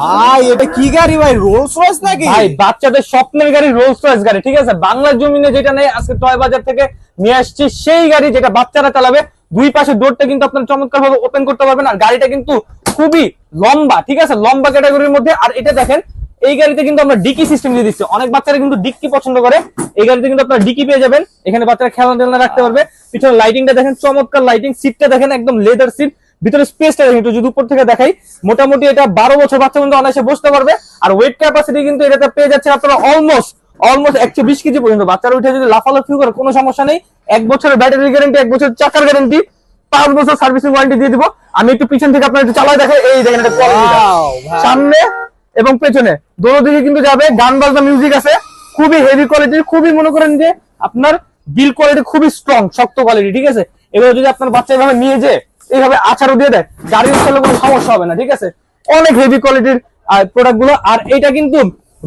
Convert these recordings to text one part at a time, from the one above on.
ভাই, এটা কি গাড়ি ভাই? রোলস রয়েস নাকি? ভাই, বাচ্চাদের স্বপ্নের গাড়ি রোলস রয়েস গাড়ি, ঠিক আছে? বাংলার জমিনে যেটা নেই, আজকে টয় বাজার থেকে নিয়ে আসছি সেই গাড়ি যেটা বাচ্চারা চালাবে। দুই পাশে ডোরটা কিন্তু আপনার চমৎকার ভাবে ওপেন করতে পারবেন আর গাড়িটা কিন্তু খুবই লম্বা, ঠিক আছে? লম্বা ক্যাটাগরির মধ্যে। আর এটা দেখেন, এই গাড়িতে কিন্তু আমরা ডিকি সিস্টেম দিয়ে দিচ্ছি। অনেক বাচ্চারা কিন্তু ডিক্কি পছন্দ করে। এই গাড়িতে কিন্তু আপনারা ডিকি পেয়ে যাবেন। এখানে বাচ্চারা খেলনা টেলনা রাখতে পারবে। পিছনে লাইটিংটা দেখেন, চমৎকার লাইটিং সিটটা দেখেন, একদম লেদার সিট ভিতরে স্পেসটা দেখেন একটু যদি উপর থেকে দেখাই মোটামুটি এটা বারো বছর বাচ্চা কিন্তু অনায়াসে বসতে পারবে। আর ওয়েট ক্যাপাসিটি কিন্তু এটাতে পেয়ে যাচ্ছে আপনারা অলমোস্ট অলমোস্ট একশো বিশ কেজি পর্যন্ত। বাচ্চারা উঠে যদি লাফালাফি করে কোনো সমস্যা নেই। এক বছরের ব্যাটারি গ্যারেন্টি এক বছর চাকার গ্যারেন্টি পাঁচ বছর সার্ভিসিং ওয়ারেন্টি দিয়ে দিব। আমি একটু পিছন থেকে আপনার একটু চালাই দেখাই এই দেখেন। সামনে এবং পেছনে দোনো দিকে কিন্তু যাবে গান বাজনা মিউজিক আছে। খুবই হেভি কোয়ালিটির খুবই মনে করেন যে আপনার বিল কোয়ালিটি খুবই স্ট্রং শক্ত কোয়ালিটি ঠিক আছে? এবার যদি আপনার বাচ্চা এভাবে নিয়ে যে এইভাবে আচারও দিয়ে দেয়। গাড়ির চালে কোনো সমস্যা হবে না, ঠিক আছে? অনেক হেভি কোয়ালিটির প্রোডাক্টগুলো। আর এটা কিন্তু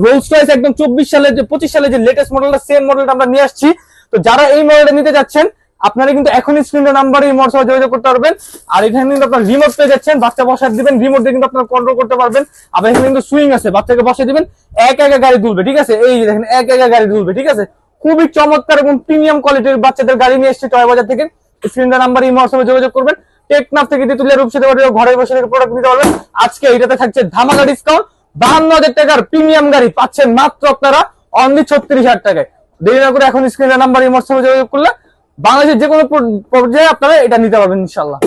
রোলস রয়েস একদম চব্বিশ সালে যে, পঁচিশ সালে যে লেটেস্ট মডেলটা সেম মডেলটা আমরা নিয়ে আসছি। তো যারা এই মডেলটা নিতে যাচ্ছেন, আপনারা কিন্তু এখনই স্ক্রিনের নাম্বারে এই মোটর যোগাযোগ করতে পারবেন। আর এখানে কিন্তু আপনার রিমোট পেয়ে যাচ্ছেন। বাচ্চা বসার দিবেন রিমোট দিয়ে কিন্তু আপনারা কন্ট্রোল করতে পারবেন। আবার এখানে কিন্তু সুইং আছে, বাচ্চাকে বসে দিবেন, এক একা গাড়ি তুলবে, ঠিক আছে? এই দেখেন, এক একা গাড়ি তুলবে, ঠিক আছে? খুবই চমৎকার এবং প্রিমিয়াম কোয়ালিটির বাচ্চাদের গাড়ি নিয়ে এসেছে টয় বাজার থেকে স্ক্রিনের নাম্বার এই মহসবে যোগাযোগ করবেন। টেকনাফ থেকে তেতুলিয়া রূপসাতে পারবে ঘরে বসে প্রোডাক্ট নিতে পারবেন। আজকে এইটাতে থাকছে ধামাকা ডিসকাউন্ট বাহান্ন হাজার টাকার প্রিমিয়াম গাড়ি পাচ্ছেন মাত্র আপনারা অনলি ছত্রিশ হাজার টাকায়। দেরি না করে এখন স্ক্রিনের নাম্বার এই যোগাযোগ করলে বাংলাদেশের যে কোনো পর্যায়ে আপনারা এটা নিতে পারবেন ইনশাল্লাহ